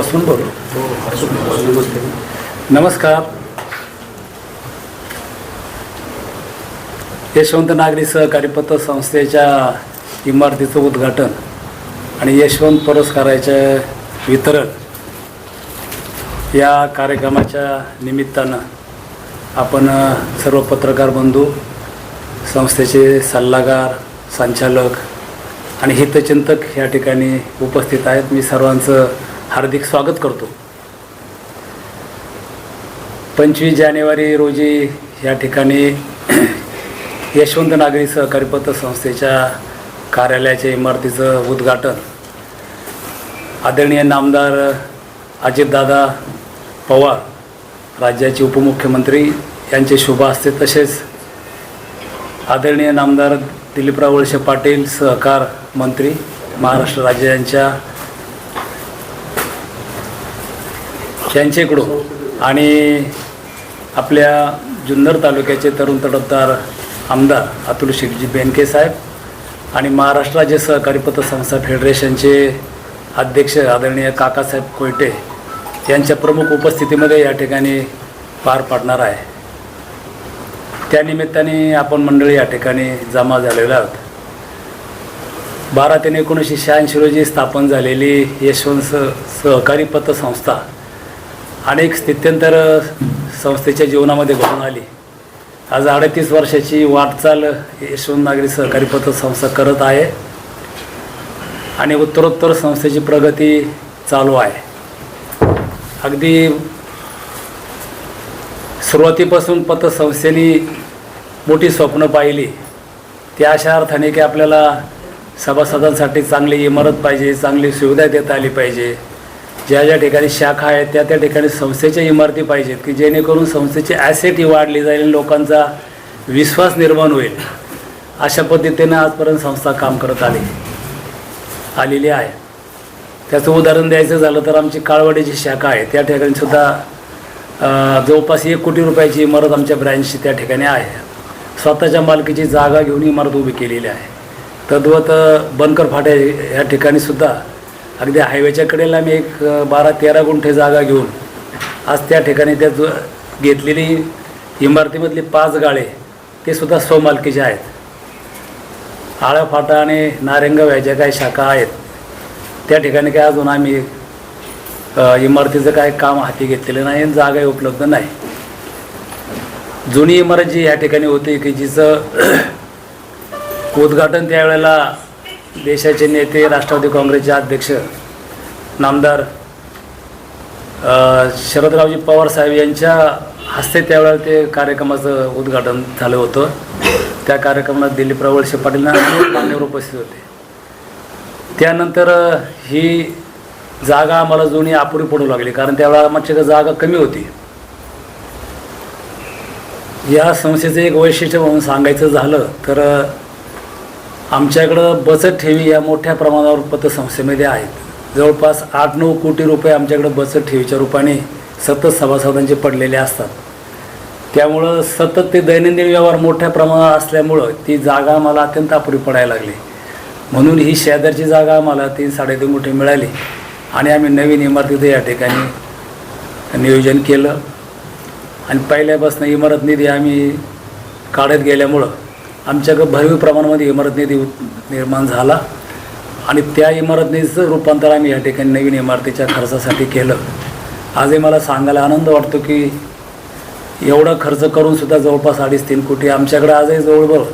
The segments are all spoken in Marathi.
बसून बोलू. नमस्कार. यशवंत नागरी सहकारी पत्र संस्थेच्या इमारतीचं उद्घाटन आणि यशवंत पुरस्काराचे वितरण या कार्यक्रमाच्या निमित्तानं आपण सर्व पत्रकार बंधू संस्थेचे सल्लागार संचालक आणि हितचिंतक या ठिकाणी उपस्थित आहेत. मी सर्वांचं हार्दिक स्वागत करतो. पंचवीस जानेवारी रोजी या ठिकाणी यशवंत नागरी सहकारी पत्र संस्थेच्या कार्यालयाच्या इमारतीचं उद्घाटन. आदरणीय नामदार अजितदादा पवार राज्याचे उपमुख्यमंत्री यांचे शुभ असते तसेच आदरणीय नामदार दिलीपराव वळसे पाटील सहकार मंत्री महाराष्ट्र राज्य यांच्या यांच्याकडून आणि आपल्या जुन्नर तालुक्याचे तरुण तडफदार आमदार अतुल शेटजी बेनके साहेब आणि महाराष्ट्र राज्य सहकारी पतसंस्था फेडरेशनचे अध्यक्ष आदरणीय काकासाहेब कोयटे यांच्या प्रमुख उपस्थितीमध्ये या ठिकाणी पार पाडणार आहे. त्यानिमित्ताने आपण मंडळी या ठिकाणी जमा झालेलो आहोत. बारा ते एकोणीसशे शहाऐंशी रोजी स्थापन झालेली यशवंत सहकारी पतसंस्था अनेक स्थित्यंतर संस्थेच्या जीवनामध्ये घडून आली. आज अडतीस वर्षाची वाटचाल यशवंत नागरी सहकारी पतसंस्था करत आहे. आणि उत्तरोत्तर संस्थेची प्रगती चालू आहे. अगदी सुरुवातीपासून पतसंस्थेने मोठी स्वप्न पाहिली. त्या अशा अर्थाने की आपल्याला सभासदांसाठी चांगली इमारत पाहिजे चांगली सुविधा देता आली पाहिजे. ज्या ज्या ठिकाणी शाखा आहेत त्या त्या ठिकाणी संस्थेच्या इमारती पाहिजेत की जेणेकरून संस्थेची ॲसेट ही वाढली जाईल आणि लोकांचा विश्वास निर्माण होईल. अशा पद्धतीनं आजपर्यंत संस्था काम करत आली. आलेली आहे. त्याचं उदाहरण द्यायचं झालं तर आमची काळवाडीची शाखा आहे त्या ठिकाणी सुद्धा जवळपास एक कोटी रुपयाची इमारत आमच्या ब्रँचची त्या ठिकाणी आहे. स्वतःच्या मालकीची जागा घेऊन इमारत उभी केलेली आहे. तद्वत बनकर फाट्या या ठिकाणी सुद्धा अगदी हायवेच्या कडेला आम्ही एक बारा तेरा गुंठे जागा घेऊन आज त्या ठिकाणी त्या घेतलेली इमारतीमधली पाच गाळे ते सुद्धा स्वमालकीचे आहेत. आळा फाटा आणि नारेंगाव ह्या काही शाखा आहेत त्या ठिकाणी काय अजून आम्ही इमारतीचं काय काम हाती घेतलेलं नाही आणि जागाही उपलब्ध नाही. जुनी इमारत जी या ठिकाणी होती की जिचं उद्घाटन त्यावेळेला देशाचे नेते राष्ट्रवादी काँग्रेसचे अध्यक्ष नामदार शरदरावजी पवार साहेब यांच्या हस्ते त्यावेळेला ते कार्यक्रमाचं उद्घाटन झालं होतं. त्या कार्यक्रमात दिलीपराव वळसे पाटील मान्यवर उपस्थित होते. त्यानंतर ही जागा आम्हाला जुनी अपुरी पडू लागली कारण त्यावेळेला आमच्याकडे जागा कमी होती. या संस्थेचं एक वैशिष्ट्य म्हणून सांगायचं झालं तर आमच्याकडं बचत ठेवी या मोठ्या प्रमाणावर पतसंस्थेमध्ये आहेत. जवळपास आठ नऊ कोटी रुपये आमच्याकडं बचत ठेवीच्या रूपाने सतत सभासदांचे पडलेले असतात. त्यामुळं सतत ते दैनंदिन व्यवहार मोठ्या प्रमाणावर असल्यामुळं ती जागा मला अत्यंत अपुरी पडायला लागली. म्हणून ही शेजारची जागा आम्हाला तीन साडेतीन कोटी मिळाली आणि आम्ही नवीन इमारतीचं या ठिकाणी नियोजन केलं. आणि पहिल्यापासून इमारत निधी आम्ही काढत गेल्यामुळं आमच्याकडं भरीव प्रमाणामध्ये इमारत निधी निर्माण झाला. आणि त्या इमारत निधीचं रूपांतर आम्ही या ठिकाणी नवीन इमारतीच्या खर्चासाठी केलं. आजही मला सांगायला आनंद वाटतो की एवढा खर्च करूनसुद्धा जवळपास अडीच तीन कोटी आमच्याकडे आजही जवळजवळ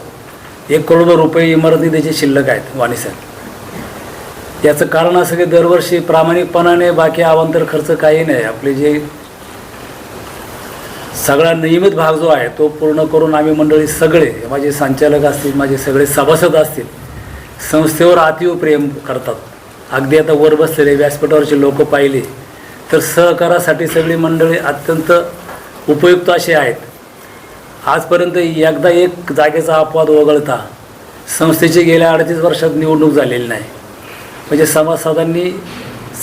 एक करोड रुपये इमारत निधीचे शिल्लक आहेत वाणीसाहेब. याचं कारण असं की दरवर्षी प्रामाणिकपणाने बाकी अवांतर खर्च काही नाही. आपले जे सगळा नियमित भाग जो आहे तो पूर्ण करून आम्ही मंडळी सगळे माझे संचालक असतील माझे सगळे सभासद असतील संस्थेवर अतिव प्रेम करतात. अगदी आता वर बसलेले व्यासपीठावरचे लोक पाहिले तर सहकारासाठी सगळी मंडळी अत्यंत उपयुक्त असे आहेत. आजपर्यंत एकदा एक जागेचा अपवाद वगळता संस्थेची गेल्या अडतीस वर्षात निवडणूक झालेली नाही. म्हणजे सभासदांनी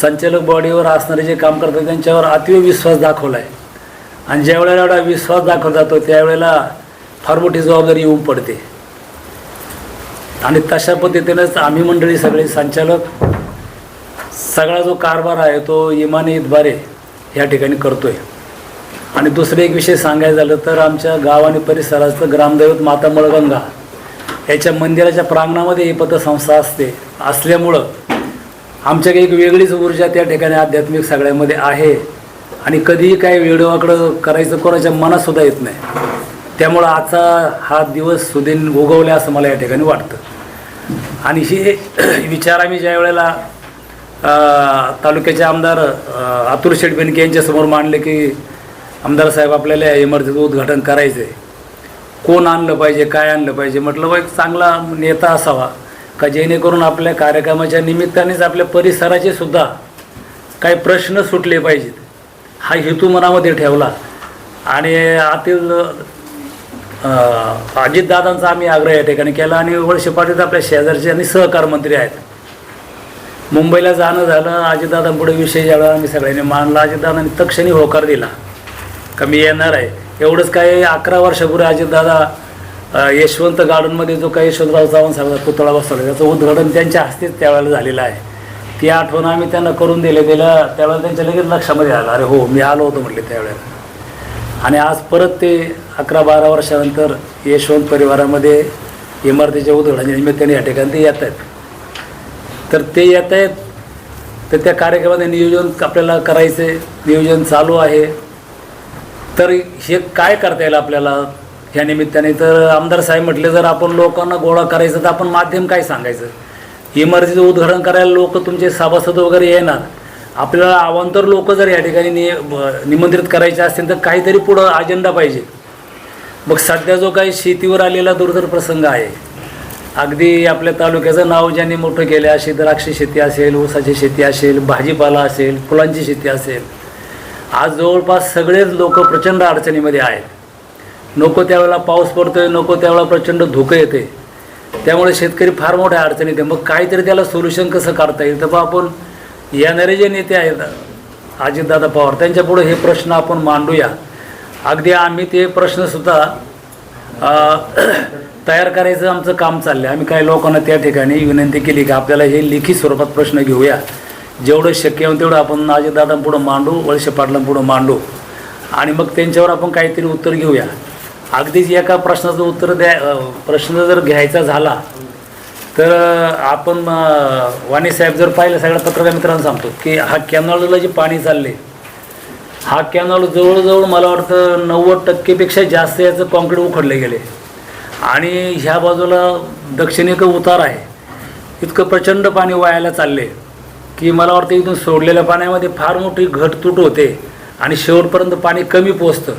संचालक बॉडीवर असणारे जे काम करतात त्यांच्यावर अतिव विश्वास दाखवला आहे आणि ज्या वेळेला एवढा विश्वास दाखवला जातो त्यावेळेला फार मोठी जबाबदारी येऊन पडते. आणि तशा पद्धतीनंच आम्ही मंडळी सगळे संचालक सगळा जो कारभार आहे तो इमानी इतबारे या ठिकाणी करतोय. आणि दुसरं एक विषय सांगायचं झालं तर आमच्या गाव आणि परिसराचं ग्रामदैवत माता मळगंगा याच्या मंदिराच्या प्रांगणामध्ये ही पतसंस्था असते. असल्यामुळं आमच्या एक वेगळीच ऊर्जा त्या ठिकाणी आध्यात्मिक सगळ्यामध्ये आहे. आणि कधीही काही वेळेवाकडं करायचं कोणाच्या मनातसुद्धा येत नाही. त्यामुळं आजचा हा दिवस सुदिन उगवला असं मला या ठिकाणी वाटतं. आणि हे विचार आम्ही ज्या वेळेला तालुक्याचे आमदार अतुल शेठ बेनके यांच्यासमोर मांडले की आमदार साहेब आपल्याला इमारतीचं उद्घाटन करायचं आहे कोण आणलं पाहिजे काय आणलं पाहिजे? म्हटलं बा एक चांगला नेता असावा. का जेणेकरून आपल्या कार्यक्रमाच्या निमित्तानेच आपल्या परिसराचे सुद्धा काही प्रश्न सुटले पाहिजेत. हा हेतू मनामध्ये ठेवला. आणि आतील अजितदादांचा आम्ही आग्रह या ठिकाणी केला आणि वळसे पाटील आपल्या शेजारचे आणि सहकार मंत्री आहेत. मुंबईला जाणं झालं अजितदादांपुढे विषय ज्यावेळेला आम्ही सगळ्यांनी मानला. अजितदादांनी तक्षणी होकार दिला. का मी येणार आहे. एवढंच काय अकरा वर्षापूर्वी अजितदादा यशवंत गार्डनमध्ये जो काही यशवंतराव चव्हाण साहेबांचा पुतळा बसवला त्याचं उद्घाटन त्यांच्या हस्तेच त्यावेळेला झालेलं आहे. ती आठवण आम्ही त्यांना करून दिले दिलं त्यावेळेला त्यांच्या लगेच लक्षामध्ये आलं. अरे हो मी आलो होतो म्हटले त्यावेळेला. आणि आज परत ते अकरा बारा वर्षानंतर यशवंत परिवारामध्ये इमारतीच्या उद्घाटनाच्या निमित्ताने या ठिकाणी ते येत आहेत. तर ते येत आहेत तर त्या कार्यक्रमाचे नियोजन आपल्याला करायचे नियोजन चालू आहे. तर हे काय करता येईल आपल्याला ह्या निमित्ताने? तर आमदार साहेब म्हटले जर आपण लोकांना गोळा करायचं तर आपण माध्यम काय सांगायचं? इमारतीचं उद्घाटन करायला लोक तुमचे सभासद वगैरे येणार. आपल्याला अवांतर लोक जर या ठिकाणी नि ब- निमंत्रित करायचे असतील तर काहीतरी पुढं अजेंडा पाहिजे. मग सध्या जो काही शेतीवर आलेला दुर्धर प्रसंग आहे अगदी आपल्या तालुक्याचं नाव ज्यांनी मोठं केलं अशी द्राक्ष शेती असेल ऊसाची शेती असेल भाजीपाला असेल फुलांची शेती असेल आज जवळपास सगळेच लोक प्रचंड अडचणीमध्ये आहेत. नको त्यावेळेला पाऊस पडतोय नको त्यावेळेला प्रचंड धुकं येते त्यामुळे शेतकरी फार मोठ्या अडचणीत आहे. मग काहीतरी त्याला सोल्युशन कसं काढता येईल? तर बा आपण येणारे जे नेते आहेत अजितदादा पवार त्यांच्यापुढे हे प्रश्न आपण मांडूया. अगदी आम्ही ते प्रश्नसुद्धा तयार करायचं आमचं काम चाललं आहे आम्ही काही लोकांना त्या ठिकाणी विनंती केली की आपल्याला हे लिखित स्वरूपात प्रश्न घेऊया. जेवढं शक्य होईल तेवढं आपण अजितदादांपुढं मांडू वळसे पाटलांपुढं मांडू. आणि मग त्यांच्यावर आपण काहीतरी उत्तर घेऊया. अगदीच एका प्रश्नाचं उत्तर द्या प्रश्न जर घ्यायचा झाला तर आपण वाणीसाहेब वाणी साहेब जर पाहिलं सगळ्या पत्रकार मित्रांना सांगतो की हा कॅनॉलला जे पाणी चालले हा कॅनॉल जवळजवळ मला वाटतं नव्वद टक्केपेक्षा जास्त याचं कॉन्क्रीट उखडले गेले. आणि ह्या बाजूला दक्षिणेक उतार आहे. इतकं प्रचंड पाणी वायाला चालले की मला वाटतं इथून सोडलेल्या पाण्यामध्ये फार मोठी घटतूट होते आणि शेवटपर्यंत पाणी कमी पोचतं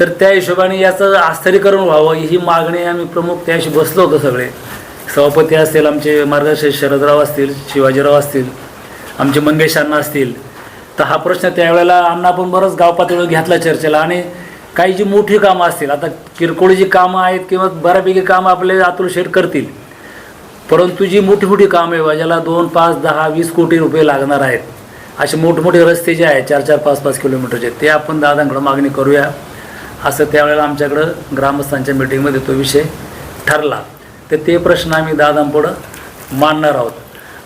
तर त्या हिशोबाने याचं आस्थरीकरण व्हावं ही मागणी आम्ही प्रमुख त्याशी बसलो होतो सगळे. सभापती असतील आमचे मार्गदर्शक शरदराव असतील शिवाजीराव असतील आमचे मंगेश अण्णा असतील. तर हा प्रश्न त्यावेळेला अण्णा पण बरंच गाव पातळीवर घेतला चर्चेला आणि काही जी मोठी कामं असतील आता किरकोळ जी कामं आहेत किंवा बऱ्यापैकी कामं आपले अतुल शेठ करतील परंतु जी मोठी मोठी कामं आहे ज्याला दोन पाच दहा वीस कोटी रुपये लागणार आहेत असे मोठमोठे रस्ते जे आहेत चार चार पाच पाच किलोमीटरचे ते आपण दादांकडं मागणी करूया. असं त्यावेळेला आमच्याकडं ग्रामस्थांच्या मिटिंगमध्ये तो विषय ठरला. तर ते प्रश्न आम्ही दादांपुढं मांडणार आहोत.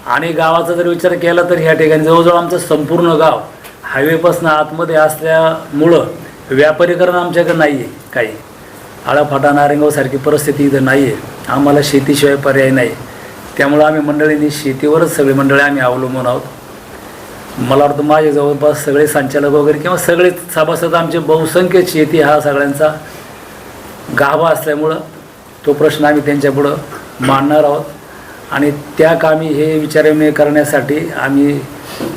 आणि गावाचा जर विचार केला तर ह्या ठिकाणी जवळजवळ आमचं संपूर्ण गाव हायवेपासून आतमध्ये असल्यामुळं व्यापारीकरण आमच्याकडे नाही आहे काही. आळाफाटा नारेगावसारखी परिस्थिती इथं नाही आहे आम्हाला शेतीशिवाय पर्याय नाही. त्यामुळं आम्ही मंडळींनी शेतीवरच सगळे मंडळी आम्ही अवलंबून आहोत. मला वाटतं माझे जवळपास सगळे संचालक वगैरे किंवा सगळे सभासद आमचे बहुसंख्य शेती हा सगळ्यांचा गाभा असल्यामुळं तो प्रश्न आम्ही त्यांच्यापुढं मांडणार आहोत. आणि त्या कामी हे विचारविनिमय करण्यासाठी आम्ही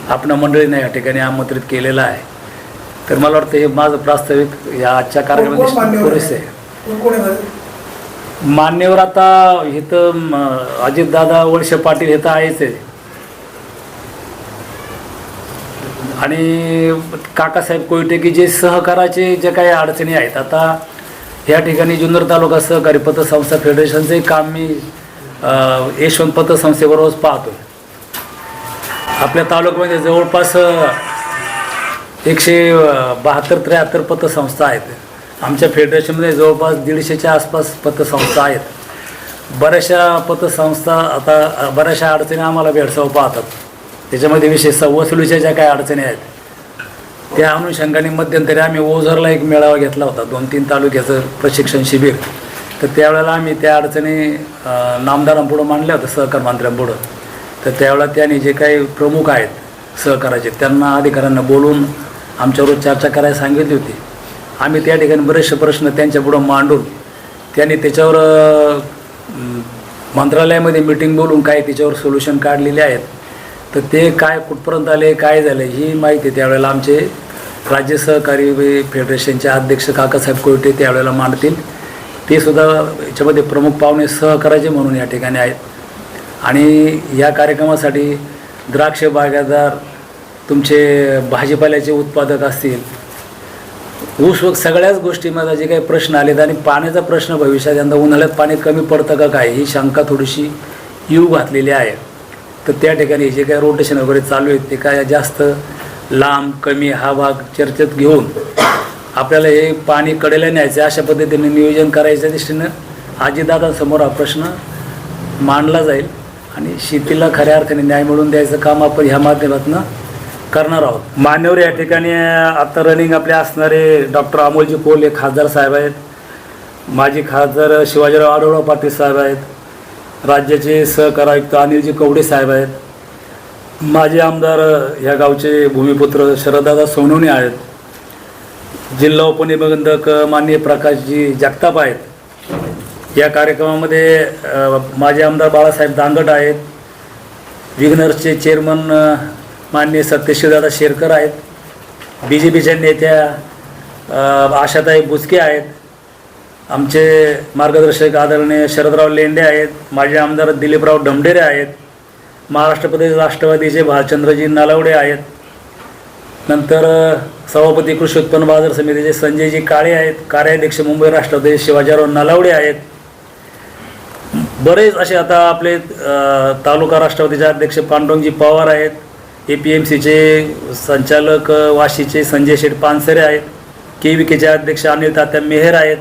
आपल्या मंडळींना या ठिकाणी आमंत्रित केलेलं आहे. तर मला वाटतं हे माझं प्रास्ताविक या आजच्या कार्यक्रमात पुरेसे आहे? मान्यवर आता इथं अजितदादा वळसे पाटील हे तर आहेच आहे. आणि काकासाहेब कोयटे की जे सहकाराचे जे काही अडचणी आहेत आता या ठिकाणी जुन्नर तालुका सहकारी पतसंस्था फेडरेशनचे काम मी यशवंत पतसंस्थेबरोबर पाहतो आपल्या तालुक्यामध्ये जवळपास एकशे बहात्तर त्र्याहत्तर पतसंस्था आहेत. आमच्या फेडरेशनमध्ये जवळपास दीडशेच्या आसपास पतसंस्था आहेत. बऱ्याचशा पतसंस्था आता बऱ्याचशा अडचणी आम्हाला भेडसाव पाहतात. त्याच्यामध्ये विशेषतः वसुलीच्या ज्या काही अडचणी आहेत त्या अनुषंगाने मध्यंतरी आम्ही ओझरला एक मेळावा घेतला होता दोन तीन तालुक्याचं प्रशिक्षण शिबिर. तर त्यावेळेला आम्ही त्या अडचणी नामदारांपुढं मांडल्या होत्या सहकार मंत्र्यांपुढं. तर त्यावेळेला त्यांनी जे काही प्रमुख आहेत सहकाराचे त्यांना अधिकाऱ्यांना बोलून आमच्यावर चर्चा करायला सांगितली होती. आम्ही त्या ठिकाणी बरेचसे प्रश्न त्यांच्यापुढं मांडून त्यांनी त्याच्यावर मंत्रालयामध्ये मीटिंग बोलून काही त्याच्यावर सोल्युशन काढलेले आहेत. तर ते काय कुठपर्यंत आले काय झालं ही माहिती त्यावेळेला आमचे राज्य सहकारी फेडरेशनचे अध्यक्ष काकासाहेब कोयटे त्यावेळेला मांडतील. ते सुद्धा याच्यामध्ये प्रमुख पाहुणे सहकारचे म्हणून या ठिकाणी आहेत. आणि या कार्यक्रमासाठी द्राक्ष बागायतदार तुमचे भाजीपाल्याचे उत्पादक असतील. ऊस व सगळ्याच गोष्टीमध्ये जे काही प्रश्न आलेत आणि पाण्याचा प्रश्न भविष्यात यंदा उन्हाळ्यात पाणी कमी पडतं का काय ही शंका थोडीशी येऊ घातलेली आहे. तर त्या ठिकाणी जे काही रोटेशन वगैरे चालू आहेत ते काय जास्त लांब कमी हा भाग चर्चेत घेऊन आपल्याला हे पाणी कडेला न्यायचं अशा पद्धतीने नियोजन करायच्या दृष्टीनं. आजीदादांसमोर हा प्रश्न मांडला जाईल आणि शेतीला खऱ्या अर्थाने न्याय मिळवून द्यायचं काम आपण ह्या माध्यमातून करणार आहोत. मान्यवर या ठिकाणी आता रनिंग आपले असणारे डॉक्टर अमोलजी कोल हे खासदार साहेब आहेत. माजी खासदार शिवाजीराव आढळराव पाटील साहेब आहेत. राज्याचे सहकार आयुक्त अनिलजी कवडे साहेब आहेत. माझे आमदार ह्या गावचे भूमिपुत्र शरददादा सोनवणे आहेत. जिल्हा उपनिबंधक माननीय प्रकाशजी जगताप आहेत. या कार्यक्रमामध्ये माझे आमदार बाळासाहेब दांगट आहेत. विग्नर्सचे चेअरमन माननीय सत्यशीलदादा शेरकर आहेत. बी जे पीच्या नेत्या आशाताई बुचके आहेत. आमचे मार्गदर्शक आदरणीय शरदराव लेंडे आहेत माजी आमदार दिलीपराव ढमढेरे आहेत महाराष्ट्र प्रदेश राष्ट्रवादीचे भालचंद्रजी नालावडे आहेत नंतर सभापती कृषी उत्पन्न बाजार समितीचे संजयजी काळे आहेत कार्याध्यक्ष मुंबई राष्ट्रवादी शिवाजीराव नालावडे आहेत. बरेच असे आता आपले तालुका राष्ट्रवादीचे अध्यक्ष पांडुरंगजी पवार आहेत ए पी एम सीचे संचालक वाशीचे संजय शेठ पानसरे आहेत के व्ही केचे अध्यक्ष अनिल तात्या मेहर आहेत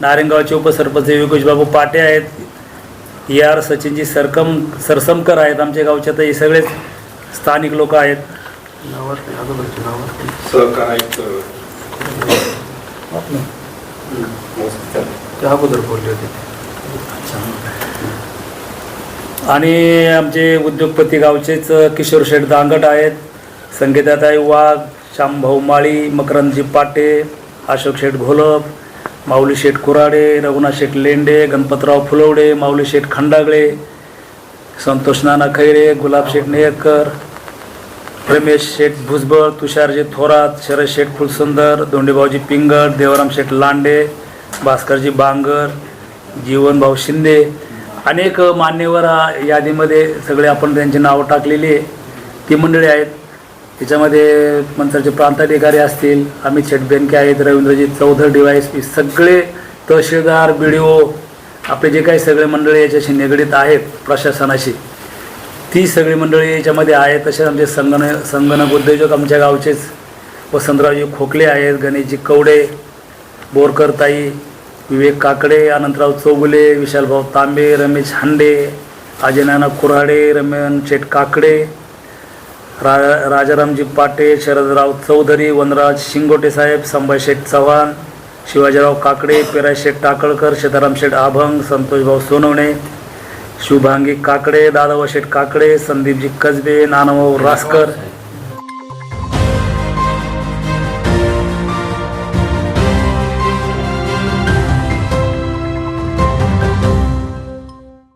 नारायणगावचे उपसरपंच योगेशबाबू पाटे आहेत. ए आर सचिनजी सरकम सरसमकर आहेत आमच्या गावचे तर हे सगळेच स्थानिक लोक आहेत. सहकार आयुक्त त्या अगोदर बोलले होते. आणि आमचे उद्योगपती गावचेच किशोर शेठ दांगट आहेत. संगीताताई वाघ श्यामभाऊ माळी मकरंदजी पाटे अशोक शेठ घोलप माऊली शेठ कुराडे रघुनाथ शेठ लेंडे गणपतराव फुलवडे माऊली शेठ खंडागळे संतोष नाना खैरे गुलाब शेठ नेरकर रमेश शेठ भुजबळ तुषारजी थोरात शरद शेठ फुलसुंदर दोंडेभाऊजी पिंगट देवराम शेठ लांडे भास्करजी बांगर जीवनभाऊ शिंदे. अनेक मान्यवर यादीमध्ये सगळे आपण त्यांची नावं टाकलेली आहे. ती मंडळी आहेत त्याच्यामध्ये जे प्रांताधिकारी असतील अमित शेटबेनके आहेत रवींद्रजी चौधर डिवाईस एस पी सगळे तहसीलदार बी डी ओ आपले जे काही सगळे मंडळी याच्याशी निगडीत आहेत प्रशासनाशी ती सगळी मंडळी याच्यामध्ये आहेत. तसेच आमचे संगणक संगणक उद्योजक आमच्या गावचेच वसंतरावजी खोकले आहेत गणेशजी कवडे बोरकर ताई विवेक काकडे अनंतराव चौगुले विशालभाऊ तांबे रमेश हांडे अजयनाना कुऱ्हाडे रमेन शेठ काकडे रा राजारामजी पाटे शरदराव चौधरी वनराज शिंगोटे साहेब संभाजी शेठ चव्हाण शिवाजीराव काकडे पिराज शेठ टाकळकर सीताराम शेठ आभंग संतोषभाऊ सोनवणे शुभांगी काकडे दादाभाऊ शेठ काकडे संदीपजी कसबे नानाभाऊ रासकर